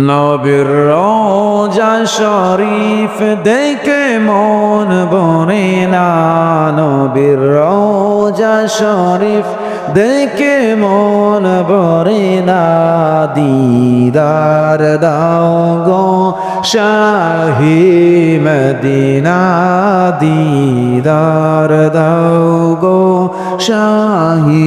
নবীর রোজা শরীফ দেখে মন বনে না। নবীর রোজা শরীফ দেখে মন বরে না। দিদার দাও গো শাহি মদিনা। দিদার দাও গো শাহি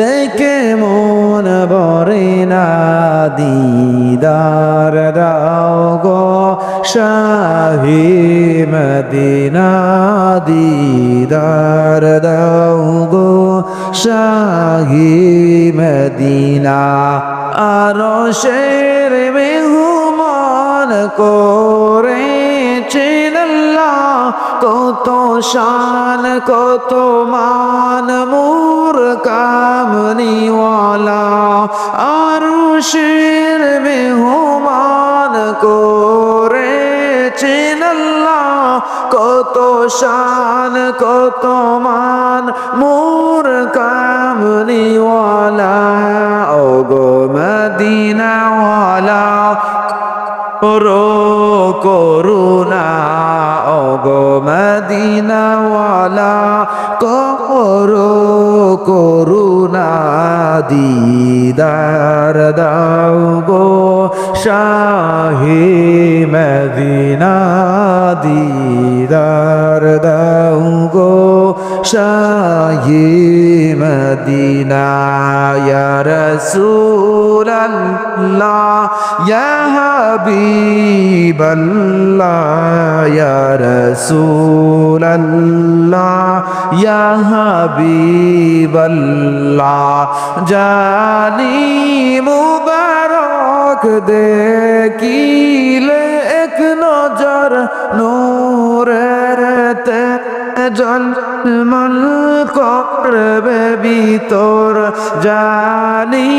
দেখে মন বরে না, দিদার দাও গো শাহি মদিনা, দিদার দাও গো শাহি মদিনা। আরও শের মেহুমান আল্লাহ কত শান, কত মান, মোর কামনিওয়ালা। আর শের মেহমান করেছেন আল্লাহ। কত শান, কত মান, মোর কামনিওয়ালা। ও গো মদিনাওয়ালা করো ও গো মদিনাওয়ালা করো করুণা দিদার দাও গো শাহি মদিনা দিদার দাও গো শাহি মদিনা ইয়া রাসূলাল্লাহ ইয়া হাবিবাল্লাহ ইয়া রাসূলাল্লাহ ইয়া হাবিবাল্লাহ জানি মুবারক দেখিলে এক নজর নূরের তে জলমল করবে ভিতর জানি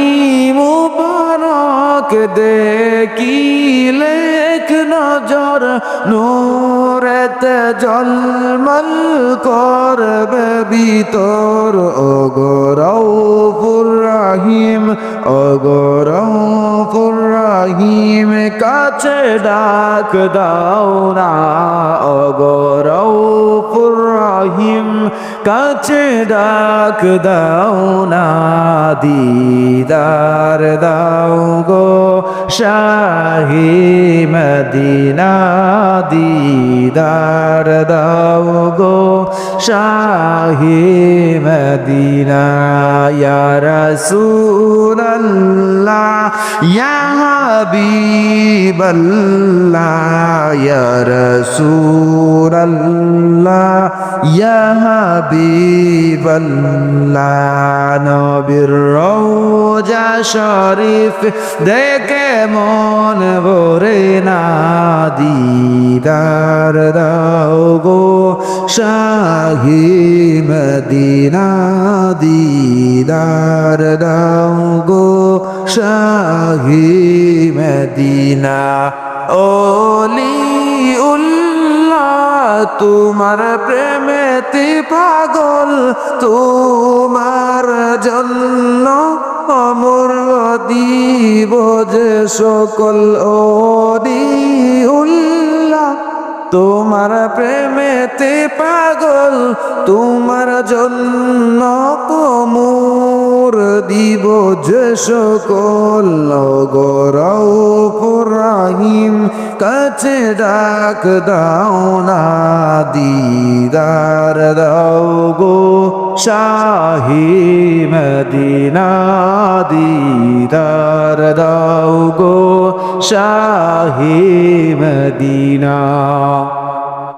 মুবারক দেখিলে নজর। নূরেতে জলমল করবে ভিতর অগরৌপুর রাহিম অগরৌপুর রাহিম, কাছে ডাক দাও না। অগরৌপুর রাহিম কাছে ডাক দাও না, দিদার দাও গো শাহি মদিনা, দিদার দাও গো শাহি মদিনা, ইয়া ইয়া হাবিবাল্লাহ ইয়া শরীফ দেখে মন ভরে না দিদার দাও গো শাহি মদিনা দিদার দাও গো শাহি মদিনা ওলি তোমার প্রেমেতে পাগল, তোমার জন্য অমর দিব যে সকল উল্লাহ তোমার প্রেমেতে পাগল, তোমার জন্য দিব যে সকল গরাও কাছে ডাক দাও না, দিদার দাও গো শাহি মদিনা, দিদার দাও গো শাহি মদিনা।